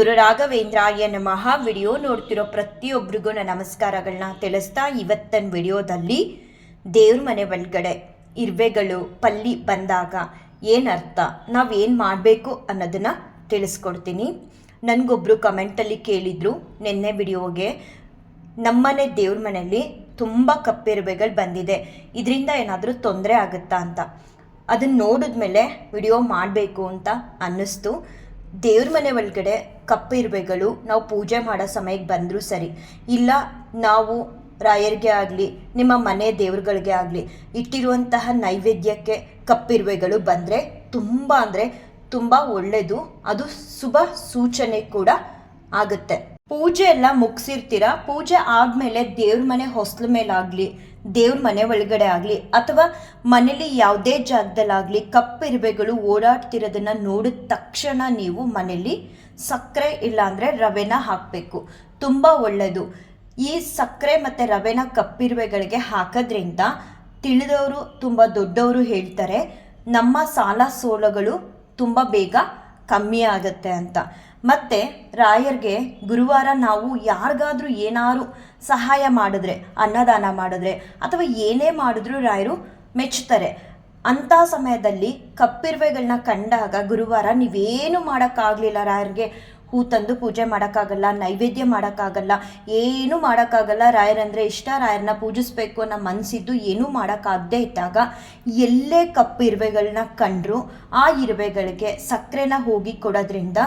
ಗುರು ರಾಘವೇಂದ್ರಾಯ ನಮಃ. ವಿಡಿಯೋ ನೋಡ್ತಿರೋ ಪ್ರತಿಯೊಬ್ಬರಿಗೂ ನನ್ನ ನಮಸ್ಕಾರಗಳನ್ನ ತಿಳಿಸ್ತಾ ಇವತ್ತಿನ ವಿಡಿಯೋದಲ್ಲಿ ದೇವ್ರ ಮನೆ ಒಳಗಡೆ ಇರುವೆಗಳು ಪಲ್ಲಿ ಬಂದಾಗ ಏನರ್ಥ, ನಾವೇನು ಮಾಡಬೇಕು ಅನ್ನೋದನ್ನು ತಿಳಿಸ್ಕೊಡ್ತೀನಿ. ನನಗೊಬ್ಬರು ಕಮೆಂಟಲ್ಲಿ ಕೇಳಿದರು ನಿನ್ನೆ ವಿಡಿಯೋಗೆ, ನಮ್ಮನೆ ದೇವ್ರ ಮನೆಯಲ್ಲಿ ತುಂಬ ಕಪ್ಪಿರುವೆಗಳು ಬಂದಿದೆ, ಇದರಿಂದ ಏನಾದರೂ ತೊಂದರೆ ಆಗುತ್ತಾ ಅಂತ. ಅದನ್ನು ನೋಡಿದ್ಮೇಲೆ ವಿಡಿಯೋ ಮಾಡಬೇಕು ಅಂತ ಅನ್ನಿಸ್ತು. ದೇವ್ರ ಮನೆ ಒಳಗಡೆ ಕಪ್ಪಿರುವೆಗಳು ನಾವು ಪೂಜೆ ಮಾಡೋ ಸಮಯಕ್ಕೆ ಬಂದರೂ ಸರಿ. ಇಲ್ಲ, ನಾವು ರಾಯರಿಗೆ ಆಗಲಿ, ನಿಮ್ಮ ಮನೆ ದೇವ್ರುಗಳಿಗೆ ಆಗಲಿ, ಇಟ್ಟಿರುವಂತಹ ನೈವೇದ್ಯಕ್ಕೆ ಕಪ್ಪಿರುವೆಗಳು ಬಂದರೆ ತುಂಬ ಅಂದರೆ ತುಂಬ ಒಳ್ಳೆಯದು ಅದು ಶುಭ ಸೂಚನೆ ಕೂಡ ಆಗುತ್ತೆ. ಪೂಜೆ ಎಲ್ಲ ಮುಗಿಸಿರ್ತೀರ? ಪೂಜೆ ಆದಮೇಲೆ ದೇವ್ರ ಮನೆ ಹೊಸ್ಲ ಮೇಲಾಗಲಿ, ದೇವ್ರ ಮನೆ ಒಳಗಡೆ ಆಗಲಿ, ಅಥವಾ ಮನೇಲಿ ಯಾವುದೇ ಜಾಗದಲ್ಲಾಗಲಿ ಕಪ್ಪಿರುವೆಗಳು ಓಡಾಡ್ತಿರೋದನ್ನ ನೋಡಿದ ತಕ್ಷಣ ನೀವು ಮನೇಲಿ ಸಕ್ಕರೆ ಇಲ್ಲಾಂದರೆ ರವೆನ ಹಾಕಬೇಕು. ತುಂಬ ಒಳ್ಳೆಯದು ಈ ಸಕ್ಕರೆ ಮತ್ತು ರವೆನ ಕಪ್ಪಿರುವೆಗಳಿಗೆ ಹಾಕೋದ್ರಿಂದ ತಿಳಿದವರು, ತುಂಬ ದೊಡ್ಡವರು ಹೇಳ್ತಾರೆ, ನಮ್ಮ ಸಾಲ ಸೋಲಗಳು ತುಂಬ ಬೇಗ ಕಮ್ಮಿ ಆಗುತ್ತೆ ಅಂತ. ಮತ್ತು ರಾಯರ್ಗೆ ಗುರುವಾರ ನಾವು ಯಾರಿಗಾದರೂ ಏನಾದರೂ ಸಹಾಯ ಮಾಡಿದ್ರೆ, ಅನ್ನದಾನ ಮಾಡಿದ್ರೆ, ಅಥವಾ ಏನೇ ಮಾಡಿದ್ರೂ ರಾಯರು ಮೆಚ್ಚುತ್ತಾರೆ. ಅಂಥ ಸಮಯದಲ್ಲಿ ಕಪ್ಪಿರುವೆಗಳನ್ನ ಕಂಡಾಗ ಗುರುವಾರ ನೀವೇನು ಮಾಡೋಕ್ಕಾಗಲಿಲ್ಲ ರಾಯರಿಗೆ? ಹೂ ತಂದು ಪೂಜೆ ಮಾಡೋಕ್ಕಾಗಲ್ಲ, ನೈವೇದ್ಯ ಮಾಡೋಕ್ಕಾಗಲ್ಲ, ಏನೂ ಮಾಡೋಕ್ಕಾಗಲ್ಲ. ರಾಯರಂದರೆ ಇಷ್ಟ, ರಾಯರನ್ನ ಪೂಜಿಸ್ಬೇಕು ಅನ್ನೋ ಮನಸ್ಸಿದ್ದು ಏನೂ ಮಾಡೋಕ್ಕಾಗದೇ ಇದ್ದಾಗ ಎಲ್ಲೇ ಕಪ್ಪು ಇರುವೆಗಳನ್ನ ಕಂಡ್ರು ಆ ಇರುವೆಗಳಿಗೆ ಸಕ್ಕರೆನ ಹೋಗಿ ಕೊಡೋದ್ರಿಂದ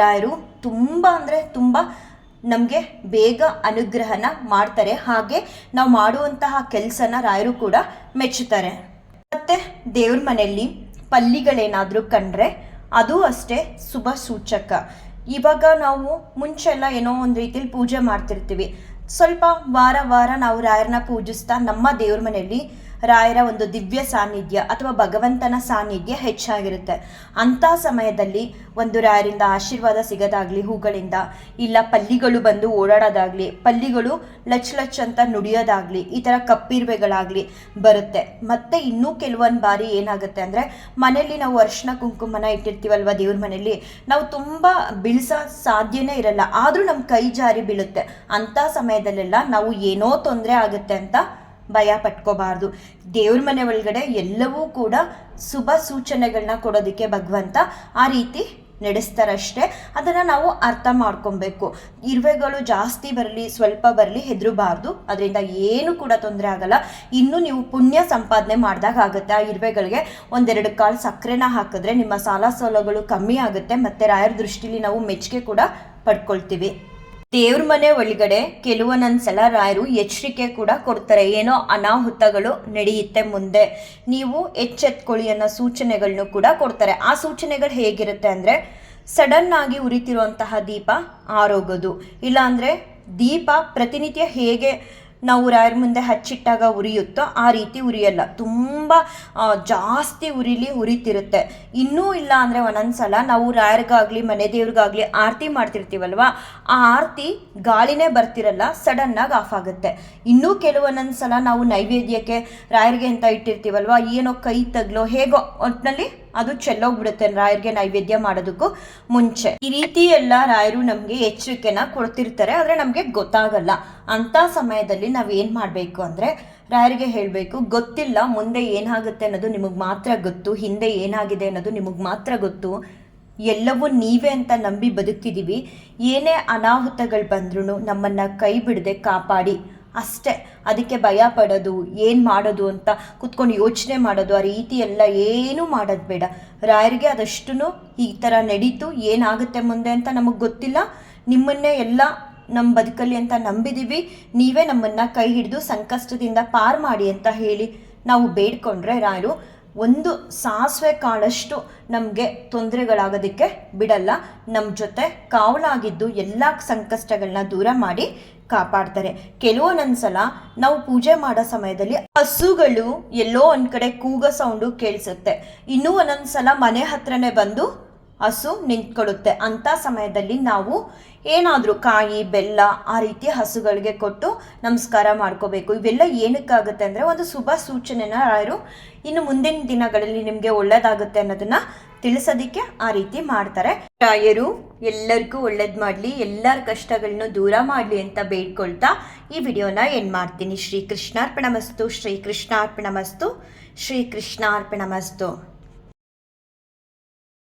ರಾಯರು ತುಂಬ ಅಂದರೆ ತುಂಬ ನಮಗೆ ಬೇಗ ಅನುಗ್ರಹನ ಮಾಡ್ತಾರೆ. ಹಾಗೆ ನಾವು ಮಾಡುವಂತಹ ಕೆಲಸನ ರಾಯರು ಕೂಡ ಮೆಚ್ಚುತ್ತಾರೆ. ಮತ್ತು ದೇವ್ರ ಮನೆಯಲ್ಲಿ ಪಲ್ಲಿಗಳೇನಾದರೂ ಕಂಡ್ರೆ ಅದು ಅಷ್ಟೇ ಶುಭ ಸೂಚಕ. ಇವಾಗ ನಾವು ಮುಂಚೆ ಎಲ್ಲ ಏನೋ ಒಂದು ರೀತಿಯಲ್ಲಿ ಪೂಜೆ ಮಾಡ್ತಿರ್ತೀವಿ. ಸ್ವಲ್ಪ ವಾರ ವಾರ ನಾವು ರಾಯರನ್ನ ಪೂಜಿಸ್ತಾ ನಮ್ಮ ದೇವ್ರ ಮನೆಯಲ್ಲಿ ರಾಯರ ಒಂದು ದಿವ್ಯ ಸಾನ್ನಿಧ್ಯ ಅಥವಾ ಭಗವಂತನ ಸಾನ್ನಿಧ್ಯ ಹೆಚ್ಚಾಗಿರುತ್ತೆ. ಅಂಥ ಸಮಯದಲ್ಲಿ ಒಂದು ರಾಯರಿಂದ ಆಶೀರ್ವಾದ ಸಿಗೋದಾಗಲಿ, ಹೂಗಳಿಂದ, ಇಲ್ಲ ಪಲ್ಲಿಗಳು ಬಂದು ಓಡಾಡೋದಾಗಲಿ, ಪಲ್ಲಿಗಳು ಲಚ್ ಲಚ್ ಅಂತ ನುಡಿಯೋದಾಗಲಿ, ಈ ಥರ ಕಪ್ಪಿರುವೆಗಳಾಗಲಿ ಬರುತ್ತೆ. ಮತ್ತು ಇನ್ನೂ ಕೆಲವೊಂದು ಬಾರಿ ಏನಾಗುತ್ತೆ ಅಂದರೆ, ಮನೆಯಲ್ಲಿ ನಾವು ಅರ್ಶಿನ ಕುಂಕುಮನ ಇಟ್ಟಿರ್ತೀವಲ್ವ ದೇವ್ರ ಮನೆಯಲ್ಲಿ, ನಾವು ತುಂಬ ಬೀಳ್ಸೋ ಸಾಧ್ಯನೇ ಇರಲ್ಲ. ಆದರೂ ನಮ್ಮ ಕೈ ಜಾರಿ ಬೀಳುತ್ತೆ. ಅಂಥ ಸಮಯದಲ್ಲೆಲ್ಲ ನಾವು ಏನೋ ತೊಂದರೆ ಆಗುತ್ತೆ ಅಂತ ಭಯ ಪಟ್ಕೋಬಾರ್ದು. ದೇವ್ರ ಮನೆ ಒಳಗಡೆ ಎಲ್ಲವೂ ಕೂಡ ಶುಭ ಸೂಚನೆಗಳನ್ನ ಕೊಡೋದಕ್ಕೆ ಭಗವಂತ ಆ ರೀತಿ ನಡೆಸ್ತಾರಷ್ಟೇ. ಅದನ್ನು ನಾವು ಅರ್ಥ ಮಾಡ್ಕೊಬೇಕು. ಇರುವೆಗಳು ಜಾಸ್ತಿ ಬರಲಿ, ಸ್ವಲ್ಪ ಬರಲಿ ಹೆದರಬಾರ್ದು. ಅದರಿಂದ ಏನು ಕೂಡ ತೊಂದರೆ ಆಗಲ್ಲ. ಇನ್ನೂ ನೀವು ಪುಣ್ಯ ಸಂಪಾದನೆ ಮಾಡಿದಾಗ ಆಗುತ್ತೆ. ಆ ಇರುವೆಗಳಿಗೆ ಒಂದೆರಡು ಕಾಳು ಸಕ್ಕರೆನ ಹಾಕಿದ್ರೆ ನಿಮ್ಮ ಸಾಲ ಸೋಲಗಳು ಕಮ್ಮಿ ಆಗುತ್ತೆ. ಮತ್ತು ರಾಯರ ದೃಷ್ಟಿಲಿ ನಾವು ಮೆಚ್ಚುಗೆ ಕೂಡ ಪಡ್ಕೊಳ್ತೀವಿ. ದೇವ್ರ ಮನೆ ಒಳಗಡೆ ಕೆಲವೊಂದೊಂದ್ಸಲ ರಾಯರು ಎಚ್ಚರಿಕೆ ಕೂಡ ಕೊಡ್ತಾರೆ. ಏನೋ ಅನಾಹುತಗಳು ನಡೆಯುತ್ತೆ ಮುಂದೆ. ನೀವು ಎಚ್ಚೆತ್ಕೊಳ್ಳಿ ಅನ್ನೋ ಸೂಚನೆಗಳನ್ನು ಕೂಡ ಕೊಡ್ತಾರೆ. ಆ ಸೂಚನೆಗಳು ಹೇಗಿರುತ್ತೆ ಅಂದರೆ, ಸಡನ್ ಆಗಿ ಉರಿತಿರುವಂತಹ ದೀಪ ಆರೋಗೋದು. ಇಲ್ಲಾಂದರೆ ದೀಪ ಪ್ರತಿನಿತ್ಯ ಹೇಗೆ ನಾವು ರಾಯರ ಮುಂದೆ ಹಚ್ಚಿಟ್ಟಾಗ ಉರಿಯುತ್ತೋ ಆ ರೀತಿ ಉರಿಯಲ್ಲ. ತುಂಬ ಜಾಸ್ತಿ ಉರಿಲಿ ಉರಿತಿರುತ್ತೆ. ಇನ್ನೂ ಇಲ್ಲ ಅಂದರೆ ಒಂದೊಂದ್ಸಲ ನಾವು ರಾಯರ್ಗಾಗಲಿ ಮನೆ ದೇವ್ರಿಗಾಗಲಿ ಆರತಿ ಮಾಡ್ತಿರ್ತೀವಲ್ವ? ಆ ಆರತಿ ಗಾಳಿನೇ ಬರ್ತಿರಲ್ಲ ಸಡನ್ನಾಗಿ ಆಫ್ ಆಗುತ್ತೆ. ಇನ್ನೂ ಕೆಲವೊಂದೊಂದು ಸಲ ನಾವು ನೈವೇದ್ಯಕ್ಕೆ ರಾಯರಿಗೆ ಅಂತ ಇಟ್ಟಿರ್ತೀವಲ್ವ? ಏನೋ ಕೈ ತಗ್ಲೋ, ಹೇಗೋ ಒಟ್ಟಿನಲ್ಲಿ ಅದು ಚೆಲ್ಲೋಗ್ಬಿಡುತ್ತೆ ರಾಯರಿಗೆ ನೈವೇದ್ಯ ಮಾಡೋದಕ್ಕೂ ಮುಂಚೆ. ಈ ರೀತಿ ಎಲ್ಲ ರಾಯರು ನಮಗೆ ಎಚ್ಚರಿಕೆನ ಕೊಡ್ತಿರ್ತಾರೆ, ಆದರೆ ನಮಗೆ ಗೊತ್ತಾಗಲ್ಲ. ಅಂಥ ಸಮಯದಲ್ಲಿ ನಾವು ಏನು ಮಾಡಬೇಕು ಅಂದರೆ ರಾಯರಿಗೆ ಹೇಳಬೇಕು, ಗೊತ್ತಿಲ್ಲ, ಮುಂದೆ ಏನಾಗುತ್ತೆ ಅನ್ನೋದು ನಿಮಗೆ ಮಾತ್ರ ಗೊತ್ತು, ಹಿಂದೆ ಏನಾಗಿದೆ ಅನ್ನೋದು ನಿಮಗೆ ಮಾತ್ರ ಗೊತ್ತು. ಎಲ್ಲವೂ ನೀವೇ ಅಂತ ನಂಬಿ ಬದುಕ್ತಿದ್ದೀವಿ ಏನೇ ಅನಾಹುತಗಳು ಬಂದ್ರೂ ನಮ್ಮನ್ನು ಕೈ ಬಿಡದೆ ಕಾಪಾಡಿ. ಅಷ್ಟೇ. ಅದಕ್ಕೆ ಭಯ ಪಡೋದು, ಏನು ಮಾಡೋದು ಅಂತ ಕುತ್ಕೊಂಡು ಯೋಚನೆ ಮಾಡೋದು, ಆ ರೀತಿ ಎಲ್ಲ ಏನೂ ಮಾಡೋದು ಬೇಡ. ರಾಯರಿಗೆ ಅದಷ್ಟು ಈ ಥರ ನಡೀತು, ಏನಾಗುತ್ತೆ ಮುಂದೆ ಅಂತ ನಮಗೆ ಗೊತ್ತಿಲ್ಲ. ನಿಮ್ಮನ್ನೇ ಎಲ್ಲ ನಮ್ಮ ಬದುಕಲ್ಲಿ ಅಂತ ನಂಬಿದ್ದೀವಿ ನೀವೇ ನಮ್ಮನ್ನು ಕೈ ಹಿಡಿದು ಸಂಕಷ್ಟದಿಂದ ಪಾರು ಮಾಡಿ ಅಂತ ಹೇಳಿ ನಾವು ಬೇಡ್ಕೊಂಡ್ರೆ ರಾಯರು ಒಂದು ಸಾಸಿವೆ ಕಾಳಷ್ಟು ನಮಗೆ ತೊಂದರೆಗಳಾಗೋದಕ್ಕೆ ಬಿಡಲ್ಲ. ನಮ್ಮ ಜೊತೆ ಕಾವಲಾಗಿದ್ದು ಎಲ್ಲ ಸಂಕಷ್ಟಗಳನ್ನ ದೂರ ಮಾಡಿ ಕಾಪಾಡ್ತಾರೆ. ಕೆಲವೊಂದೊಂದು ಸಲ ನಾವು ಪೂಜೆ ಮಾಡೋ ಸಮಯದಲ್ಲಿ ಹಸುಗಳು ಎಲ್ಲೋ ಒಂದು ಕಡೆ ಕೂಗೋ ಸೌಂಡು ಕೇಳಿಸುತ್ತೆ. ಇನ್ನೂ ಒಂದೊಂದು ಸಲ ಮನೆ ಹತ್ರನೇ ಬಂದು ಹಸು ನಿಂತ್ಕೊಳ್ಳುತ್ತೆ. ಅಂಥ ಸಮಯದಲ್ಲಿ ನಾವು ಏನಾದರೂ ಕಾಯಿ, ಬೆಲ್ಲ ಆ ರೀತಿ ಹಸುಗಳಿಗೆ ಕೊಟ್ಟು ನಮಸ್ಕಾರ ಮಾಡ್ಕೋಬೇಕು. ಇವೆಲ್ಲ ಏನಕ್ಕಾಗುತ್ತೆ ಅಂದರೆ ಒಂದು ಶುಭ ಸೂಚನೆನ ಯಾರು ಇನ್ನು ಮುಂದಿನ ದಿನಗಳಲ್ಲಿ ನಿಮಗೆ ಒಳ್ಳೆಯದಾಗುತ್ತೆ ಅನ್ನೋದನ್ನು ತಿಳಿಸೋದಿಕ್ಕೆ ಆ ರೀತಿ ಮಾಡ್ತಾರೆ. ರಾಯರು ಎಲ್ಲರಿಗೂ ಒಳ್ಳೇದು ಮಾಡಲಿ, ಎಲ್ಲರ ಕಷ್ಟಗಳನ್ನು ದೂರ ಮಾಡಲಿ ಅಂತ ಬೇಡ್ಕೊಳ್ತಾ ಈ ವಿಡಿಯೋನ ಎಂಡ್ ಮಾಡ್ತೀನಿ? ಶ್ರೀ ಕೃಷ್ಣಾರ್ಪಣಮಸ್ತು ಶ್ರೀ ಕೃಷ್ಣಾರ್ಪಣಮಸ್ತು ಶ್ರೀ ಕೃಷ್ಣಾರ್ಪಣಮಸ್ತು